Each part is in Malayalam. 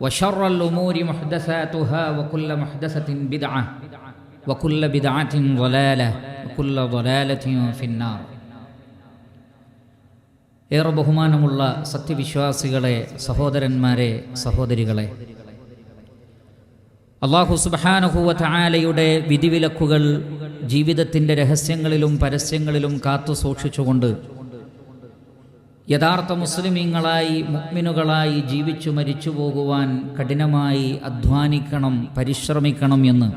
وشر الأمور محدثاتها وكل محدثة بدعة وكل بدعة ضلالة وكل ضلالة في النار ഏറെ ബഹുമാനമുള്ള സത്യവിശ്വാസികളെ സഹോദരന്മാരെ സഹോദരികളെ അള്ളാഹു സുബാനുഹൂവ തായാലയുടെ വിധിവിലക്കുകൾ ജീവിതത്തിൻ്റെ രഹസ്യങ്ങളിലും പരസ്യങ്ങളിലും കാത്തു സൂക്ഷിച്ചുകൊണ്ട് യഥാർത്ഥ മുസ്ലിമീങ്ങളായി മുക്മിനുകളായി ജീവിച്ചു മരിച്ചു പോകുവാൻ കഠിനമായി അധ്വാനിക്കണം പരിശ്രമിക്കണം എന്ന്.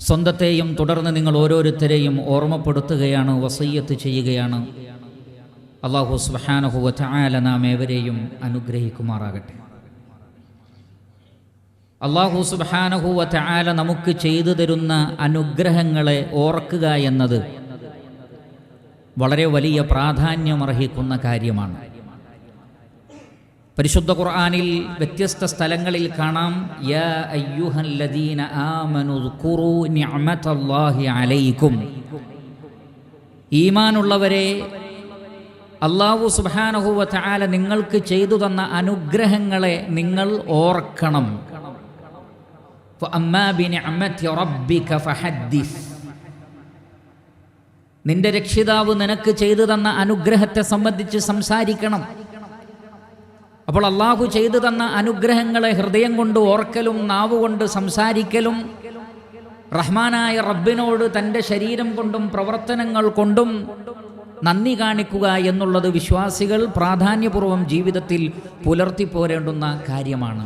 സ്വന്തത്തെയും തുടർന്ന് നിങ്ങൾ ഓരോരുത്തരെയും ഓർമ്മപ്പെടുത്തുകയാണ് വസയ്യത്ത് ചെയ്യുകയാണ്. അള്ളാഹു സുബാനഹുവ ചായാല നാം ഏവരെയും അനുഗ്രഹിക്കുമാറാകട്ടെ. അള്ളാഹു സുബാനഹുവ ചായാല നമുക്ക് ചെയ്തു തരുന്ന അനുഗ്രഹങ്ങളെ ഓർക്കുക എന്നത് വളരെ വലിയ പ്രാധാന്യമർഹിക്കുന്ന കാര്യമാണ്. പരിശുദ്ധ ഖുർആാനിൽ വ്യത്യസ്ത സ്ഥലങ്ങളിൽ കാണാം യാ നിഅമതല്ലാഹി അലൈക്കും. ഈമാനുള്ളവരെ അള്ളാഹു സുബ്ഹാനഹു വ നിങ്ങൾക്ക് ചെയ്തു തന്ന അനുഗ്രഹങ്ങളെ നിങ്ങൾ ഓർക്കണം. അമ്മാബിനെ അമ്മത്തി റബ്ബിക ഫഹദ്ദിസ്. നിന്റെ രക്ഷിതാവ് നിനക്ക് ചെയ്തു തന്ന അനുഗ്രഹത്തെ സംബന്ധിച്ച് സംസാരിക്കണം. അപ്പോൾ അള്ളാഹു ചെയ്തു തന്ന അനുഗ്രഹങ്ങളെ ഹൃദയം കൊണ്ട് ഓർക്കലും നാവുകൊണ്ട് സംസാരിക്കലും റഹ്മാനായ റബ്ബിനോട് തന്റെ ശരീരം കൊണ്ടും പ്രവർത്തനങ്ങൾ കൊണ്ടും നന്ദി കാണിക്കുക എന്നുള്ളത് വിശ്വാസികൾ പ്രാധാന്യപൂർവം ജീവിതത്തിൽ പുലർത്തി പോരേണ്ടുന്ന കാര്യമാണ്.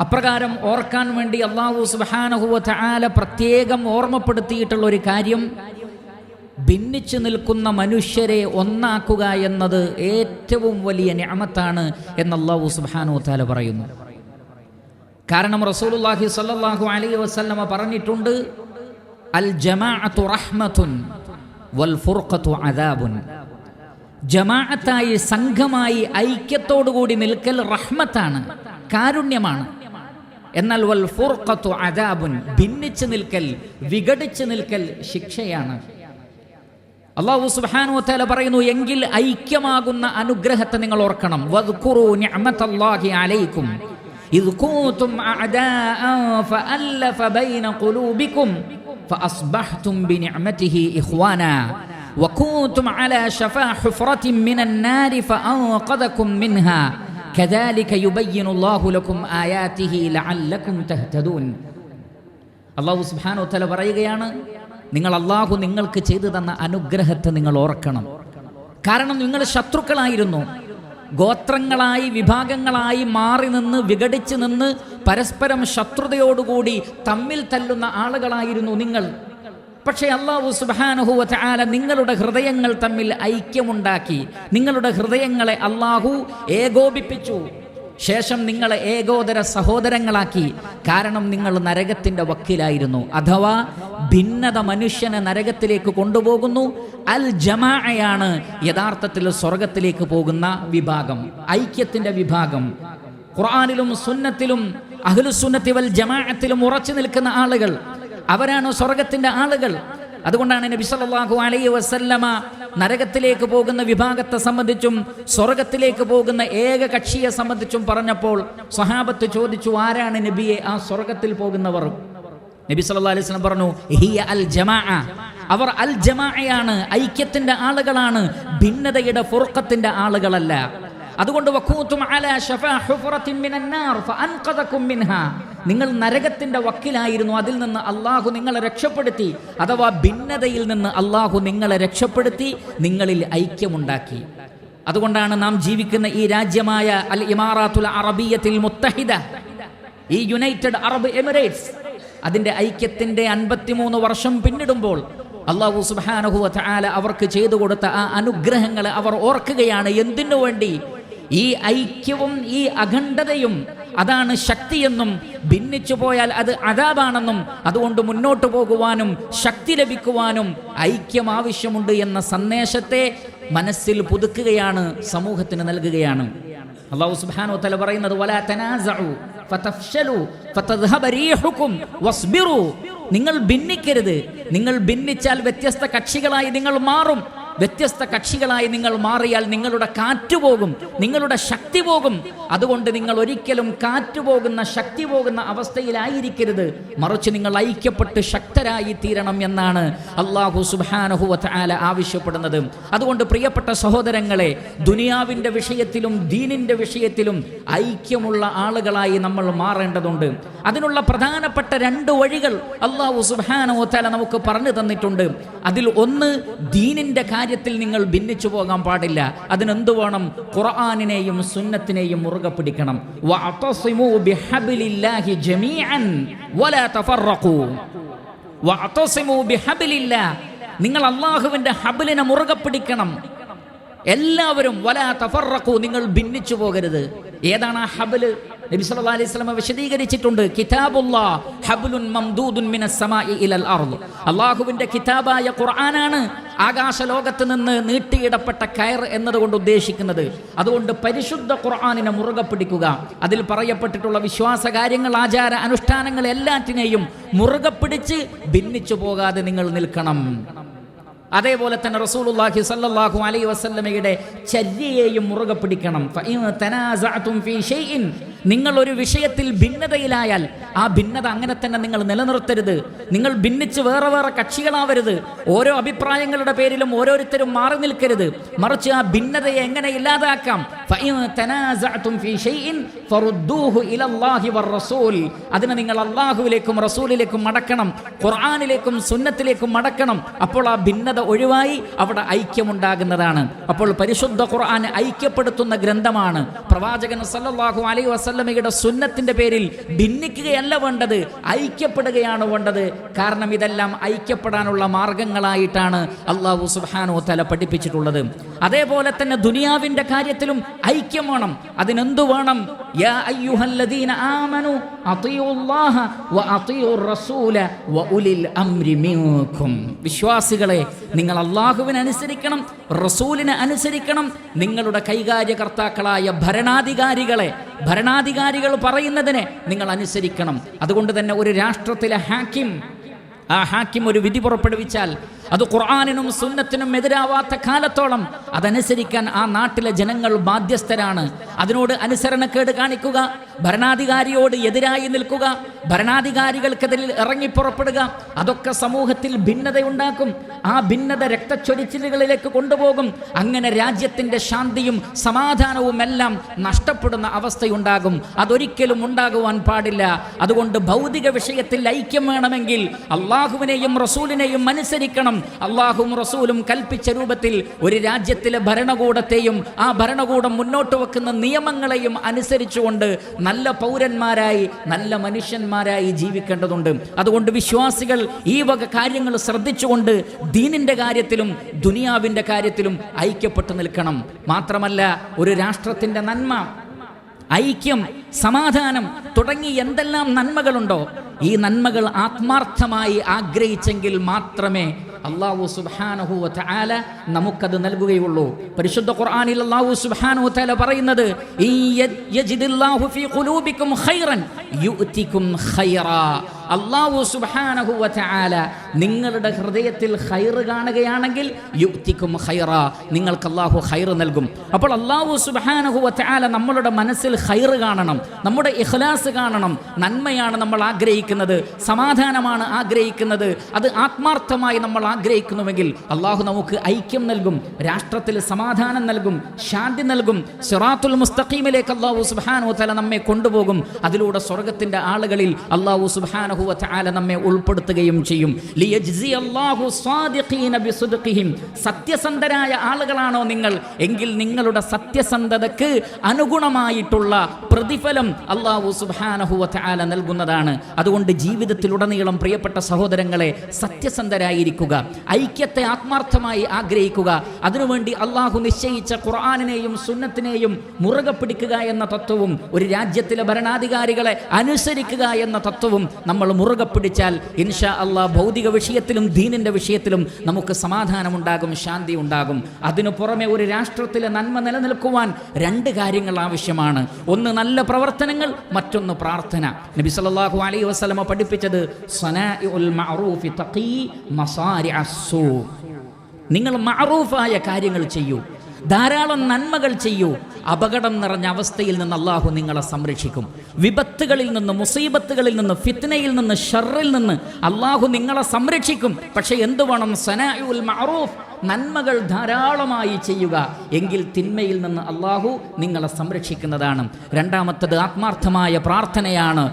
അപ്രകാരം ഓർക്കാൻ വേണ്ടി അള്ളാഹു സുബാനഹുവ ചാല പ്രത്യേകം ഓർമ്മപ്പെടുത്തിയിട്ടുള്ള ഒരു കാര്യം ഭിന്നിച്ചു നിൽക്കുന്ന മനുഷ്യരെ ഒന്നാക്കുക എന്നത് ഏറ്റവും വലിയ ഞാമത്താണ് എന്ന് സുബ്ഹാനഹു സുബാനു താല പറയുന്നു. കാരണം റസൂലുല്ലാഹി സ്വല്ലല്ലാഹു അലൈഹി വസല്ലമ പറഞ്ഞിട്ടുണ്ട് അൽ ജമാഅത്തു റഹ്മത്തുൻ വൽ ഫുർഖത്തു അദാബുൻ. ജമാഅത്തായി സംഘമായി ഐക്യത്തോടുകൂടി നിൽക്കൽ റഹ്മത്താണ് കാരുണ്യമാണ്. എന്നാൽ വൽ ഫുർഖത്തു അദാബുൻ ഭിന്നിച്ചു നിൽക്കൽ വിഘടിച്ചു നിൽക്കൽ ശിക്ഷയാണ്. അള്ളാഹു സുബ്ഹാനഹു വതആല പറയുന്നു എങ്കിൽ ഐക്യമാകുന്ന അനുഗ്രഹത്തെ നിങ്ങൾ ഓർക്കണം വദ്കുറു നിഅമതല്ലാഹി അലൈക്കും ഇദ് കൂതും അഅദാഅൻ ഫഅല്ലഫ ബൈന ഖുലൂബിക്കും فأصبحتم بنعمته إخوانا وكنتم على شفا حفرة من النار فأنقذكم منها كذلك يبين الله لكم آياته لعلكم تهتدون الله سبحانه وتعالى പറയുകയാണ് നിങ്ങൾ അള്ളാഹു നിങ്ങൾക്ക് ചെയ്തു തന്ന അനുഗ്രഹത്തെ നിങ്ങൾ ഓർക്കണം. കാരണം നിങ്ങൾ ശത്രുക്കളായിരുന്നു. ഗോത്രങ്ങളായി വിഭാഗങ്ങളായി മാറി നിന്ന് വിഘടിച്ച് നിന്ന് പരസ്പരം ശത്രുതയോടുകൂടി തമ്മിൽ തല്ലുന്ന ആളുകളായിരുന്നു നിങ്ങൾ. പക്ഷേ അള്ളാഹു സുബാനുഹുവ ആല നിങ്ങളുടെ ഹൃദയങ്ങൾ തമ്മിൽ ഐക്യമുണ്ടാക്കി. നിങ്ങളുടെ ഹൃദയങ്ങളെ അള്ളാഹു ഏകോപിപ്പിച്ചു. ശേഷം നിങ്ങളെ ഏകോദര സഹോദരങ്ങളാക്കി. കാരണം നിങ്ങൾ നരകത്തിന്റെ വക്കിലായിരുന്നു. അഥവാ ഭിന്നത മനുഷ്യനെ നരകത്തിലേക്ക് കൊണ്ടുപോകുന്നു. അൽ ജമാഅയാണ് യഥാർത്ഥത്തിൽ സ്വർഗത്തിലേക്ക് പോകുന്ന വിഭാഗം. ഐക്യത്തിന്റെ വിഭാഗം. ഖുർആാനിലും സുന്നത്തിലും അഹ്ലുസുന്നത്തി വൽ ജമാഅത്തിലും ഉറച്ചു നിൽക്കുന്ന ആളുകൾ. അവരാണ് സ്വർഗത്തിന്റെ ആളുകൾ. അതുകൊണ്ടാണ് നബി സല്ലല്ലാഹു അലൈഹി വസല്ലമ നരകത്തിലേക്ക് പോകുന്ന വിഭാഗത്തെ സംബന്ധിച്ചും സ്വർഗത്തിലേക്ക് പോകുന്ന ഏക കക്ഷിയെ സംബന്ധിച്ചും പറഞ്ഞപ്പോൾ സഹാബത്ത് ചോദിച്ചു ആരാണ് നബിയെ ആ സ്വർഗത്തിൽ പോകുന്നവർ? നബി അലൈഹി വസല്ലം പറഞ്ഞു ഹിയ അൽ ജമാഅ. അവർ അൽ ജമാഅയാണ് ഐക്യത്തിന്റെ ആളുകളാണ് ഭിന്നതയുടെ ഫുർഖത്തിന്റെ ആളുകളല്ല. അതുകൊണ്ട് നിങ്ങൾ നരകത്തിന്റെ വക്കിലായിരുന്നു. അതിൽ നിന്ന് അള്ളാഹു നിങ്ങളെ രക്ഷപ്പെടുത്തി. അഥവാ ഭിന്നതയിൽ നിന്ന് അള്ളാഹു നിങ്ങളെ രക്ഷപ്പെടുത്തി നിങ്ങളിൽ ഐക്യമുണ്ടാക്കി. അതുകൊണ്ടാണ് നാം ജീവിക്കുന്ന ഈ രാജ്യമായ അൽ ഇമാറാത്തുൽ അറബിയത്തിൽ മുത്തഹിദ ഈ യുണൈറ്റഡ് അറബ് എമിറേറ്റ്സ്. അതിന്റെ ഐക്യത്തിന്റെ അൻപത്തിമൂന്ന് വർഷം പിന്നിടുമ്പോൾ അള്ളാഹു സുബാനഹുവ ആല അവർക്ക് ചെയ്തു കൊടുത്ത ആ അനുഗ്രഹങ്ങളെ അവർ ഓർക്കുകയാണ്. എന്തിനു വേണ്ടി? ഈ ഐക്യവും ഈ അഖണ്ഡതയും അതാണ് ശക്തിയെന്നും ഭിന്നിച്ചു പോയാൽ അത് അതാപാണെന്നും അതുകൊണ്ട് മുന്നോട്ട് പോകുവാനും ശക്തി ലഭിക്കുവാനും ഐക്യം ആവശ്യമുണ്ട് എന്ന സന്ദേശത്തെ മനസ്സിൽ പുതുക്കുകയാണ് സമൂഹത്തിന് നൽകുകയാണ്. അള്ളാഹു സുബാനോ തല പറയുന്നത് വലാ ഫതഫ്ശലു ഫതദ്ഹബ നിങ്ങൾ ഭിന്നിക്കരുത്. നിങ്ങൾ ഭിന്നിച്ചാൽ വ്യത്യസ്ത കക്ഷികളായി നിങ്ങൾ മാറും. വ്യത്യസ്ത കക്ഷികളായി നിങ്ങൾ മാറിയാൽ നിങ്ങളുടെ കാറ്റ് പോകും നിങ്ങളുടെ ശക്തി പോകും. അതുകൊണ്ട് നിങ്ങൾ ഒരിക്കലും കാറ്റ് പോകുന്ന ശക്തി പോകുന്ന അവസ്ഥയിലായിരിക്കരുത്. മറിച്ച് നിങ്ങൾ ഐക്യപ്പെട്ട് ശക്തരായി തീരണം എന്നാണ് അള്ളാഹു സുബാനഹുവ ആല ആവശ്യപ്പെടുന്നത്. അതുകൊണ്ട് പ്രിയപ്പെട്ട സഹോദരങ്ങളെ ദുനിയാവിന്റെ വിഷയത്തിലും ദീനിന്റെ വിഷയത്തിലും ഐക്യമുള്ള ആളുകളായി നമ്മൾ മാറേണ്ടതുണ്ട്. അതിനുള്ള പ്രധാനപ്പെട്ട രണ്ട് വഴികൾ അള്ളാഹു സുബാനഹു വാല നമുക്ക് പറഞ്ഞു തന്നിട്ടുണ്ട്. അതിൽ ഒന്ന് ദീനിന്റെ കാര്യത്തിൽ നിങ്ങൾ ഭിന്നിച്ചു പോകാൻ പാടില്ല. അതിനെന്ത് വേണം? ഖുർആാനിനെയും സുന്നത്തിനെയും മുറുകെ പിടിക്കണം. നിങ്ങൾ അള്ളാഹുവിന്റെ ഹബിലിനെ മുറുകെ പിടിക്കണം. എല്ലാവരും വലാ തഫറഖൂ നിങ്ങൾ ഭിന്നിച്ചു പോകരുത്. ഏതാണ് ആ ഹബൽ നബി സല്ലല്ലാഹി അലൈഹി വസല്ലം വിശദീകരിച്ചിട്ടുണ്ട് കിതാബുല്ലാ ഹബ്ലുൻ മംദൂദുൻ സമാഇ ഇലൽ അർദ്. അല്ലാഹുവിന്റെ കിതാബായ ഖുർആനാണ് ആകാശ ലോകത്ത് നിന്ന് നീട്ടിയിടപ്പെട്ട കയർ എന്നതുകൊണ്ട് ഉദ്ദേശിക്കുന്നത്. അതുകൊണ്ട് പരിശുദ്ധ ഖുർആനിനെ മുറുകെ പിടിക്കുക. അതിൽ പറയപ്പെട്ടിട്ടുള്ള വിശ്വാസ കാര്യങ്ങൾ ആചാര അനുഷ്ഠാനങ്ങൾ എല്ലാറ്റിനെയും മുറുകെ പിടിച്ച് ഭിന്നിച്ചു പോകാതെ നിങ്ങൾ നിൽക്കണം. അതേപോലെ തന്നെ റസൂലുള്ളാഹി സല്ലല്ലാഹു അലൈഹി വസല്ലമയുടെ ചര്യയെയും മുറുകെ പിടിക്കണം. നിങ്ങൾ ഒരു വിഷയത്തിൽ ഭിന്നതയിലായാൽ ആ ഭിന്നത അങ്ങനെ തന്നെ നിങ്ങൾ നിലനിർത്തരുത്. നിങ്ങൾ ഭിന്നിച്ച് വേറെ വേറെ കക്ഷികളാവരുത്. ഓരോ അഭിപ്രായങ്ങളുടെ പേരിലും ഓരോരുത്തരും മാറി നിൽക്കരുത്. മറിച്ച് ആ ഭിന്നതയെ എങ്ങനെ ഇല്ലാതാക്കാം? അതിനെ നിങ്ങൾ അള്ളാഹുവിലേക്കും റസൂലിലേക്കും മടക്കണം. ഖുർആാനിലേക്കും സുന്നത്തിലേക്കും മടക്കണം. അപ്പോൾ ആ ഭിന്നത ഒഴിവായി അവിടെ ഐക്യമുണ്ടാകുന്നതാണ്. അപ്പോൾ പരിശുദ്ധ ഖുർആൻ ഐക്യപ്പെടുത്തുന്ന ഗ്രന്ഥമാണ്. പ്രവാചകൻ സല്ലാഹു അലൈ വസല്ലമയുടെ സുന്നത്തിന്റെ പേരിൽ ഭിന്നിക്കുകയല്ല വേണ്ടത് ഐക്യപ്പെടുകയാണ് വേണ്ടത്. കാരണം ഇതെല്ലാം ഐക്യപ്പെടാനുള്ള മാർഗങ്ങളായിട്ടാണ് അള്ളാഹു സുബ്ഹാനഹു തല പഠിപ്പിച്ചിട്ടുള്ളത്. അതേപോലെ തന്നെ ദുനിയാവിന്റെ കാര്യത്തിലും ഐക്യം വേണം. അതിനെന്തു വേണം? വിശ്വാസികളെ നിങ്ങൾ അള്ളാഹുവിനെ അനുസരിക്കണം റസൂലിനെ അനുസരിക്കണം. നിങ്ങളുടെ കൈകാര്യകർത്താക്കളായ ഭരണാധികാരികളെ ഭരണാധികാരികൾ പറയുന്നതിനെ നിങ്ങൾ അനുസരിക്കണം. അതുകൊണ്ട് തന്നെ ഒരു രാഷ്ട്രത്തിലെ ഹാക്കിം ആ ഹാക്കിം ഒരു വിധി പുറപ്പെടുവിച്ചാൽ അത് ഖുർആാനിനും സുന്നത്തിനും എതിരാവാത്ത കാലത്തോളം അതനുസരിക്കാൻ ആ നാട്ടിലെ ജനങ്ങൾ ബാധ്യസ്ഥരാണ്. അതിനോട് അനുസരണക്കേട് കാണിക്കുക ഭരണാധികാരിയോട് എതിരായി നിൽക്കുക ഭരണാധികാരികൾക്കെതിരിൽ ഇറങ്ങി പുറപ്പെടുക അതൊക്കെ സമൂഹത്തിൽ ഭിന്നതയുണ്ടാക്കും. ആ ഭിന്നത രക്തച്ചൊരിച്ചിലുകളിലേക്ക് കൊണ്ടുപോകും. അങ്ങനെ രാജ്യത്തിന്റെ ശാന്തിയും സമാധാനവും എല്ലാം നഷ്ടപ്പെടുന്ന അവസ്ഥയുണ്ടാകും. അതൊരിക്കലും ഉണ്ടാകുവാൻ പാടില്ല. അതുകൊണ്ട് ഭൗതിക വിഷയത്തിൽ ഐക്യം വേണമെങ്കിൽ അള്ളാഹുവിനെയും റസൂലിനെയും അനുസരിക്കണം. അള്ളാഹും റസൂലും കൽപ്പിച്ച രൂപത്തിൽ ഒരു രാജ്യത്തിലെ ഭരണകൂടത്തെയും ആ ഭരണകൂടം മുന്നോട്ട് വെക്കുന്ന നിയമങ്ങളെയും അനുസരിച്ചുകൊണ്ട് നല്ല പൗരന്മാരായി നല്ല മനുഷ്യന്മാരായി ജീവിക്കേണ്ടതുണ്ട്. അതുകൊണ്ട് വിശ്വാസികൾ ഈ വക കാര്യങ്ങൾ ശ്രദ്ധിച്ചുകൊണ്ട് ദീനിന്റെ കാര്യത്തിലും ദുനിയാവിന്റെ കാര്യത്തിലും ഐക്യപ്പെട്ടു നിൽക്കണം. മാത്രമല്ല ഒരു രാഷ്ട്രത്തിന്റെ നന്മ ഐക്യം സമാധാനം തുടങ്ങി എന്തെല്ലാം നന്മകളുണ്ടോ ഈ നന്മകൾ ആത്മാർത്ഥമായി ആഗ്രഹിച്ചെങ്കിൽ മാത്രമേ അള്ളാഹു സുബ്ഹാനഹു വതആല നമുക്കത് നൽകുകയുള്ളൂ. പരിശുദ്ധ ഖുർആനിൽ അള്ളാഹു സുബ്ഹാനഹു വതആല പറയുന്നത് ഈ ഖുലൂബിക്കും ഖൈറൻ യുഅതികും ഖൈറാ. അള്ളാഹു തആല നിങ്ങളുടെ ഹൃദയത്തിൽ ഖൈർ കാണുകയാണെങ്കിൽ യുക്തിക്കും ഹൈറ നിങ്ങൾക്ക് അള്ളാഹു ഖൈർ നൽകും. അപ്പോൾ അള്ളാഹു തആല നമ്മളുടെ മനസ്സിൽ ഖൈർ കാണണം. നമ്മുടെ ഇഖ്ലാസ് കാണണം. നന്മയാണ് നമ്മൾ ആഗ്രഹിക്കുന്നത്. സമാധാനമാണ് ആഗ്രഹിക്കുന്നത്. അത് ആത്മാർത്ഥമായി നമ്മൾ ആഗ്രഹിക്കുന്നുവെങ്കിൽ അള്ളാഹു നമുക്ക് ഐക്യം നൽകും. രാഷ്ട്രത്തിൽ സമാധാനം നൽകും. ശാന്തി നൽകും. സിറാത്തുൽ മുസ്തഖീമിലേക്ക് അള്ളാഹു സുബ്ഹാനഹു തആല നമ്മെ കൊണ്ടുപോകും. അതിലൂടെ സ്വർഗത്തിന്റെ ആളുകളിൽ അള്ളാഹു സുബ്ഹാനഹു വ തആല നമ്മെ ഉൾപ്പെടുത്തുകയും ചെയ്യും. ലിയജ്സി സ്വാദിഖീന സത്യസന്ധരായ ആളുകളാണോ നിങ്ങൾ? എങ്കിൽ നിങ്ങളുടെ സത്യസന്ധതക്ക് അനുഗുണമായിട്ടുള്ള പ്രതിഫലം അള്ളാഹു സുബ്ഹാനഹു വ നൽകുന്നതാണ്. അതുകൊണ്ട് ജീവിതത്തിലുടനീളം പ്രിയപ്പെട്ട സഹോദരങ്ങളെ സത്യസന്ധരായിരിക്കുക. ഐക്യത്തെ ആത്മാർത്ഥമായി ആഗ്രഹിക്കുക. അതിനുവേണ്ടി അള്ളാഹു നിശ്ചയിച്ച ഖുർആാനിനെയും സുന്നത്തിനെയും മുറുകെ പിടിക്കുക എന്ന തത്വവും ഒരു രാജ്യത്തിലെ ഭരണാധികാരികളെ അനുസരിക്കുക എന്ന തത്വവും നമ്മൾ മുറുകെ പിടിച്ചാൽ ഇൻഷാ അള്ളാ ഭൗതിക വിഷയത്തിലും ദീനിന്റെ വിഷയത്തിലും നമുക്ക് സമാധാനമുണ്ടാകും ശാന്തി ഉണ്ടാകും അതിനു പുറമെ ഒരു രാഷ്ട്രത്തിലെ നന്മ നിലനിൽക്കുവാൻ രണ്ട് കാര്യങ്ങൾ ആവശ്യമാണ്. ഒന്ന് നല്ല പ്രവർത്തനങ്ങൾ മറ്റൊന്ന് പ്രാർത്ഥന. നബി സല്ലല്ലാഹു അലൈ വസ്ലമ പഠിപ്പിച്ചത് നിങ്ങൾ മഅറൂഫായ കാര്യങ്ങൾ ചെയ്യൂ. ധാരാളം നന്മകൾ ചെയ്യൂ. അപകടം നിറഞ്ഞ അവസ്ഥയിൽ നിന്ന് അള്ളാഹു നിങ്ങളെ സംരക്ഷിക്കും. വിപത്തുകളിൽ നിന്ന് മുസീബത്തുകളിൽ നിന്ന് ഫിത്നയിൽ നിന്ന് ഷറിൽ നിന്ന് അള്ളാഹു നിങ്ങളെ സംരക്ഷിക്കും. പക്ഷെ എന്തു വേണം? സനായുൽ മഅറൂഫ്. നന്മകൾ ധാരാളമായി ചെയ്യുക. എങ്കിൽ തിന്മയിൽ നിന്ന് അള്ളാഹു നിങ്ങളെ സംരക്ഷിക്കുന്നതാണ്. രണ്ടാമത്തത് ആത്മാർത്ഥമായ പ്രാർത്ഥനയാണ്.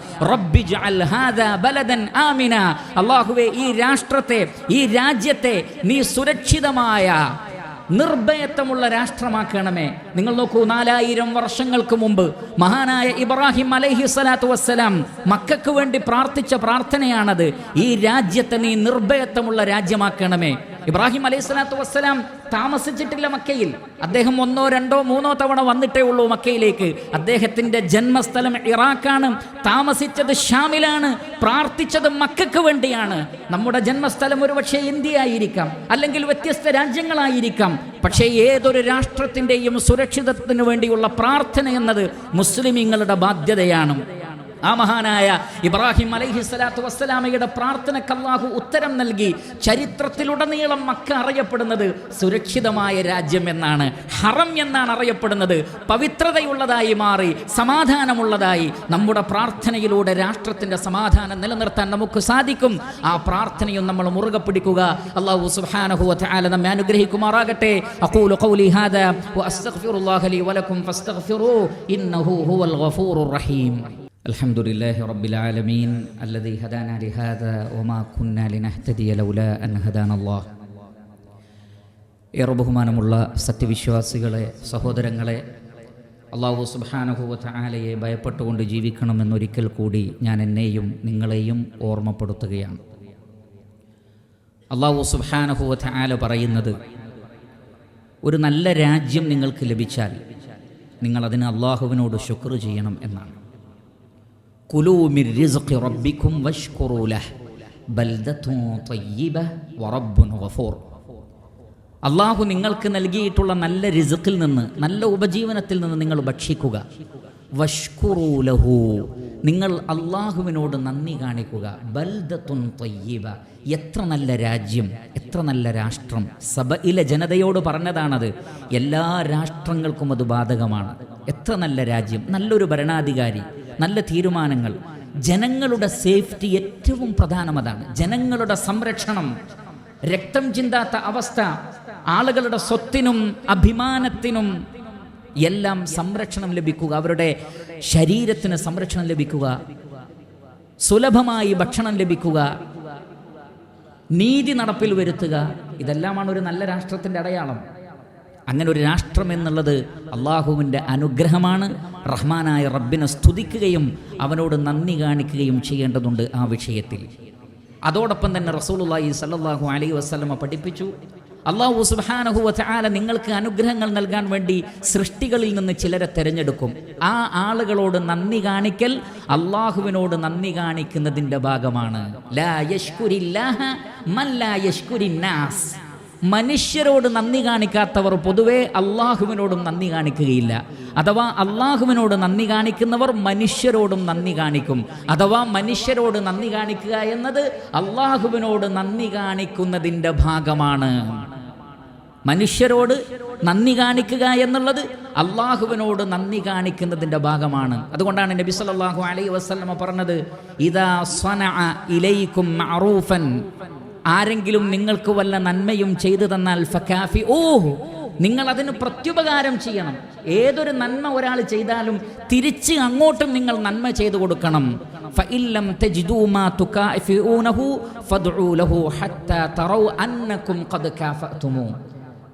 അള്ളാഹുവെ ഈ രാഷ്ട്രത്തെ ഈ രാജ്യത്തെ നീ സുരക്ഷിതമായ നിർഭയത്വമുള്ള രാഷ്ട്രമാക്കണമേ. നിങ്ങൾ നോക്കൂ നാലായിരം വർഷങ്ങൾക്ക് മുമ്പ് മഹാനായ ഇബ്രാഹിം അലൈഹി സ്വലാത്തു വസ്സലാം മക്കൾക്ക് വേണ്ടി പ്രാർത്ഥിച്ച പ്രാർത്ഥനയാണത്. ഈ രാജ്യത്തെ നീ നിർഭയത്വമുള്ള രാജ്യമാക്കണമേ. ഇബ്രാഹിം അലൈഹി സ്വലാത്തു വസ്സലാം താമസിച്ചിട്ടില്ല മക്കയിൽ. അദ്ദേഹം ഒന്നോ രണ്ടോ മൂന്നോ തവണ വന്നിട്ടേ ഉള്ളൂ മക്കയിലേക്ക്. അദ്ദേഹത്തിന്റെ ജന്മസ്ഥലം ഇറാഖാണ്. താമസിച്ചത് ഷാമിലാണ്. പ്രാർത്ഥിച്ചത് മക്കൾക്ക് വേണ്ടിയാണ്. നമ്മുടെ ജന്മസ്ഥലം ഒരുപക്ഷെ ഇന്ത്യ ആയിരിക്കാം അല്ലെങ്കിൽ വ്യത്യസ്ത രാജ്യങ്ങളായിരിക്കാം. പക്ഷേ ഏതൊരു രാഷ്ട്രത്തിന്റെയും സുരക്ഷിതത്വത്തിന് വേണ്ടിയുള്ള പ്രാർത്ഥന എന്നത് മുസ്ലിമീങ്ങളുടെ ബാധ്യതയാണ്. ആ മഹാനായ ഇബ്രാഹിം അലൈഹി സ്വലാത്തു വസ്സലാമയുടെ പ്രാർത്ഥനയ്ക്ക് അള്ളാഹു ഉത്തരം നൽകി. ചരിത്രത്തിലുടനീളം മക്ക അറിയപ്പെടുന്നത് സുരക്ഷിതമായ രാജ്യം എന്നാണ്. ഹറം എന്നാണ് അറിയപ്പെടുന്നത്. പവിത്രതയുള്ളതായി മാറി സമാധാനമുള്ളതായി നമ്മുടെ പ്രാർത്ഥനയിലൂടെ രാഷ്ട്രത്തിന്റെ സമാധാനം നിലനിർത്താൻ നമുക്ക് സാധിക്കും. ആ പ്രാർത്ഥനയും നമ്മൾ മുറുകെ പിടിക്കുക. അള്ളാഹു സുബ്ഹാനഹു വതആല നമ്മെ അനുഗ്രഹിക്കുമാറാകട്ടെ. അഖൂലു ഖൗലി ഹാദാ ഫസ്തഗ്ഫിറൂ. ഇന്നഹു ഹുവൽ ഗഫൂറുർ റഹീം. الحمد لله رب العالمين الذي هدانا لهذا وما كنا لنهتدي لولا أن هدانا الله ഏറെ ബഹുമാനമുള്ള സത്യവിശ്വാസികളെ സഹോദരങ്ങളെ അള്ളാഹു സുബാനഹുവത്ത് ആലയെ ഭയപ്പെട്ടുകൊണ്ട് ജീവിക്കണമെന്നൊരിക്കൽ കൂടി ഞാൻ എന്നെയും നിങ്ങളെയും ഓർമ്മപ്പെടുത്തുകയാണ് അള്ളാഹു സുബാനഹുവത്ത് ആല പറയുന്നത് ഒരു നല്ല രാജ്യം നിങ്ങൾക്ക് ലഭിച്ചാൽ നിങ്ങളതിന് അള്ളാഹുവിനോട് ശുക്ർ ചെയ്യണം എന്നാണ് കുലൂ മിർ റിസ്ഖി റബ്ബിക്കും വഷ്കുറൂ ലഹ് ബൽദത്തുൻ തയ്യിബ വറബ്ബുൻ ഗഫൂർ. അള്ളാഹു നിങ്ങൾക്ക് നൽകിയിട്ടുള്ള നല്ല റിസുക്കിൽ നിന്ന് നല്ല ഉപജീവനത്തിൽ നിന്ന് നിങ്ങൾ ഭക്ഷിക്കുക. വഷ്കുറൂ ലഹു നിങ്ങൾ അള്ളാഹുവിനോട് നന്ദി കാണിക്കുക. ബൽദത്തുൻ തയ്യിബ എത്ര നല്ല രാജ്യം എത്ര നല്ല രാഷ്ട്രം. സഭയിലെ ജനതയോട് പറഞ്ഞതാണത് എല്ലാ രാഷ്ട്രങ്ങൾക്കും അത് ബാധകമാണ്. എത്ര നല്ല രാജ്യം നല്ലൊരു ഭരണാധികാരി നല്ല തീരുമാനങ്ങൾ. ജനങ്ങളുടെ സേഫ്റ്റി ഏറ്റവും പ്രധാനം അതാണ് ജനങ്ങളുടെ സംരക്ഷണം രക്തം ചിന്താത്ത അവസ്ഥ ആളുകളുടെ സ്വത്തിനും അഭിമാനത്തിനും എല്ലാം സംരക്ഷണം ലഭിക്കുക അവരുടെ ശരീരത്തിന് സംരക്ഷണം ലഭിക്കുക സുലഭമായി ഭക്ഷണം ലഭിക്കുക നീതി നടപ്പിൽ വരുത്തുക ഇതെല്ലാമാണ് ഒരു നല്ല രാഷ്ട്രത്തിന്റെ അടയാളം. അങ്ങനെ ഒരു രാഷ്ട്രം എന്നുള്ളത് അള്ളാഹുവിന്റെ അനുഗ്രഹമാണ്. റഹ്മാനായ റബ്ബിനെ സ്തുതിക്കുകയും അവനോട് നന്ദി കാണിക്കുകയും ചെയ്യേണ്ടതുണ്ട് ആ വിഷയത്തിൽ. അതോടൊപ്പം തന്നെ റസൂലുള്ളാഹി സല്ലല്ലാഹു അലൈഹി വസല്ലമ പഠിപ്പിച്ചു. അള്ളാഹു സുബ്ഹാനഹു വതആല നിങ്ങൾക്ക് അനുഗ്രഹങ്ങൾ നൽകാൻ വേണ്ടി സൃഷ്ടികളിൽ നിന്ന് ചിലരെ തിരഞ്ഞെടുക്കും. ആ ആളുകളോട് നന്ദി കാണിക്കൽ അള്ളാഹുവിനോട് നന്ദി കാണിക്കുന്നതിന്റെ ഭാഗമാണ്. ലാ യഷ്കുരില്ലാഹ മൻ ലാ യഷ്കുരിന്നാസ് മനുഷ്യരോട് നന്ദി കാണിക്കാത്തവർ പൊതുവേ അള്ളാഹുവിനോടും നന്ദി കാണിക്കുകയില്ല. അഥവാ അള്ളാഹുവിനോട് നന്ദി കാണിക്കുന്നവർ മനുഷ്യരോടും നന്ദി കാണിക്കും. അഥവാ മനുഷ്യരോട് നന്ദി കാണിക്കുക എന്നത് അള്ളാഹുവിനോട് നന്ദി കാണിക്കുന്നതിന്റെ ഭാഗമാണ്. മനുഷ്യരോട് നന്ദി കാണിക്കുക എന്നുള്ളത് അള്ളാഹുവിനോട് നന്ദി കാണിക്കുന്നതിന്റെ ഭാഗമാണ്. അതുകൊണ്ടാണ് നബി സല്ലല്ലാഹു അലൈഹി വസല്ലമ പറഞ്ഞത് ഇദാ സ്വന ഇലൈക്കും മഅറൂഫൻ ആരെങ്കിലും നിങ്ങൾക്ക് വല്ല നന്മയും ചെയ്തു തന്നാൽ ഫക്കാഫി ഓഹ് നിങ്ങൾ അതിന് പ്രത്യുപകാരം ചെയ്യണം. ഏതൊരു നന്മ ഒരാൾ ചെയ്താലും തിരിച്ച് അങ്ങോട്ടും നിങ്ങൾ നന്മ ചെയ്തു കൊടുക്കണം.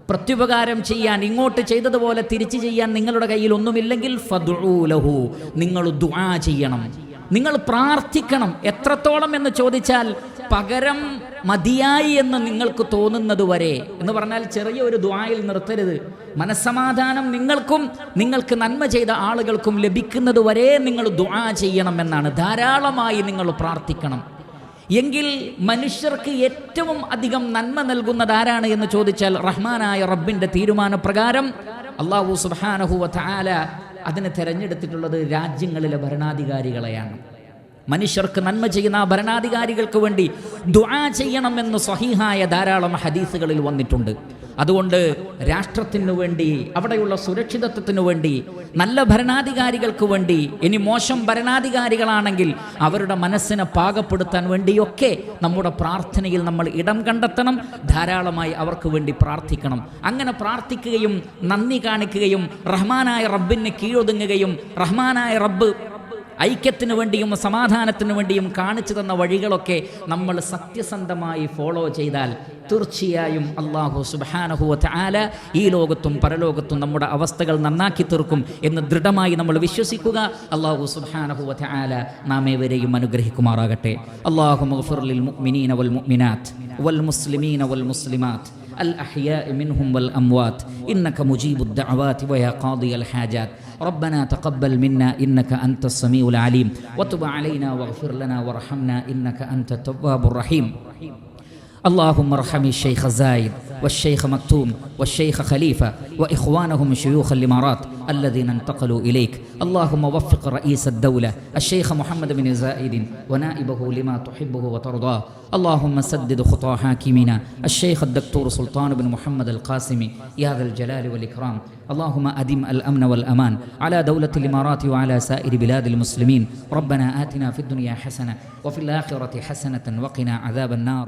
പ്രത്യുപകാരം ചെയ്യാൻ ഇങ്ങോട്ട് ചെയ്തതുപോലെ തിരിച്ചു ചെയ്യാൻ നിങ്ങളുടെ കയ്യിൽ ഒന്നുമില്ലെങ്കിൽ ഫദ്ഉ ലഹു നിങ്ങൾ ദുആ ചെയ്യണം. നിങ്ങൾ പ്രാർത്ഥിക്കണം എത്രത്തോളം എന്ന് ചോദിച്ചാൽ പകരം മതിയായി എന്ന് നിങ്ങൾക്ക് തോന്നുന്നത് വരെ എന്ന് പറഞ്ഞാൽ ചെറിയ ഒരു ദ്വായിൽ നിർത്തരുത്. മനസ്സമാധാനം നിങ്ങൾക്കും നിങ്ങൾക്ക് നന്മ ചെയ്ത ആളുകൾക്കും ലഭിക്കുന്നത് വരെ നിങ്ങൾ ദ്വാ ചെയ്യണം എന്നാണ്. ധാരാളമായി നിങ്ങൾ പ്രാർത്ഥിക്കണം. എങ്കിൽ മനുഷ്യർക്ക് ഏറ്റവും അധികം നന്മ നൽകുന്നത് ആരാണ് എന്ന് ചോദിച്ചാൽ റഹ്മാനായ റബ്ബിന്റെ തീരുമാനപ്രകാരം അള്ളാഹു സുബാനഹുവ താല അതിന് തിരഞ്ഞെടുത്തിട്ടുള്ളത് രാജ്യങ്ങളിലെ ഭരണാധികാരികളെയാണ്. മനുഷ്യർക്ക് നന്മ ചെയ്യുന്ന ആ ഭരണാധികാരികൾക്ക് വേണ്ടി ദുആ ചെയ്യണമെന്ന് സ്വഹീഹായ ധാരാളം ഹദീസുകളിൽ വന്നിട്ടുണ്ട്. അതുകൊണ്ട് രാഷ്ട്രത്തിനു വേണ്ടി അവിടെയുള്ള സുരക്ഷിതത്വത്തിനു വേണ്ടി നല്ല ഭരണാധികാരികൾക്ക് വേണ്ടി ഇനി മോശം ഭരണാധികാരികളാണെങ്കിൽ അവരുടെ മനസ്സിനെ പാകപ്പെടുത്താൻ വേണ്ടിയൊക്കെ നമ്മുടെ പ്രാർത്ഥനയിൽ നമ്മൾ ഇടം കണ്ടെത്തണം ധാരാളമായി അവർക്ക് വേണ്ടി പ്രാർത്ഥിക്കണം. അങ്ങനെ പ്രാർത്ഥിക്കുകയും നന്ദി കാണിക്കുകയും റഹ്മാനായ റബ്ബിനെ കീഴൊതുങ്ങുകയും റഹ്മാനായ റബ്ബ് ഐക്യത്തിന് വേണ്ടിയും സമാധാനത്തിന് വേണ്ടിയും കാണിച്ചു തന്ന വഴികളൊക്കെ നമ്മൾ സത്യസന്ധമായി ഫോളോ ചെയ്താൽ തീർച്ചയായും അള്ളാഹു സുബാനഹുവ ആല ഈ ലോകത്തും പരലോകത്തും നമ്മുടെ അവസ്ഥകൾ നന്നാക്കി തീർക്കും എന്ന് ദൃഢമായി നമ്മൾ വിശ്വസിക്കുക അള്ളാഹു സുബാനഹുവ ആല നാം ഏവരെയും അനുഗ്രഹിക്കുമാറാകട്ടെ അള്ളാഹു മഗ്ഫിർലിൽ മുഅ്മിനീന വൽ മുഅ്മിനാത്ത് വൽ മുസ്ലിമീന വൽ മുസ്ലിമാത്ത് الأحياء منهم والأموات إنك مجيب الدعوات ويا قاضي الحاجات ربنا تقبل منا إنك أنت السميع العليم. وتب علينا واغفر لنا وارحمنا إنك أنت التواب الرحيم. اللهم ارحم الشيخ زايد. والشيخ مكتوم والشيخ خليفة وإخوانهم شيوخ الإمارات الذين انتقلوا إليك. اللهم وفق رئيس الدولة الشيخ محمد بن زايد ونائبه لما تحبه وترضاه. اللهم سدد خطى حاكمنا الشيخ الدكتور سلطان بن محمد القاسمي يا ذا الجلال والإكرام. اللهم أدم الأمن والأمان على دولة الإمارات وعلى سائر بلاد المسلمين. ربنا آتنا في الدنيا حسنة وفي الآخرة حسنة وقنا عذاب النار.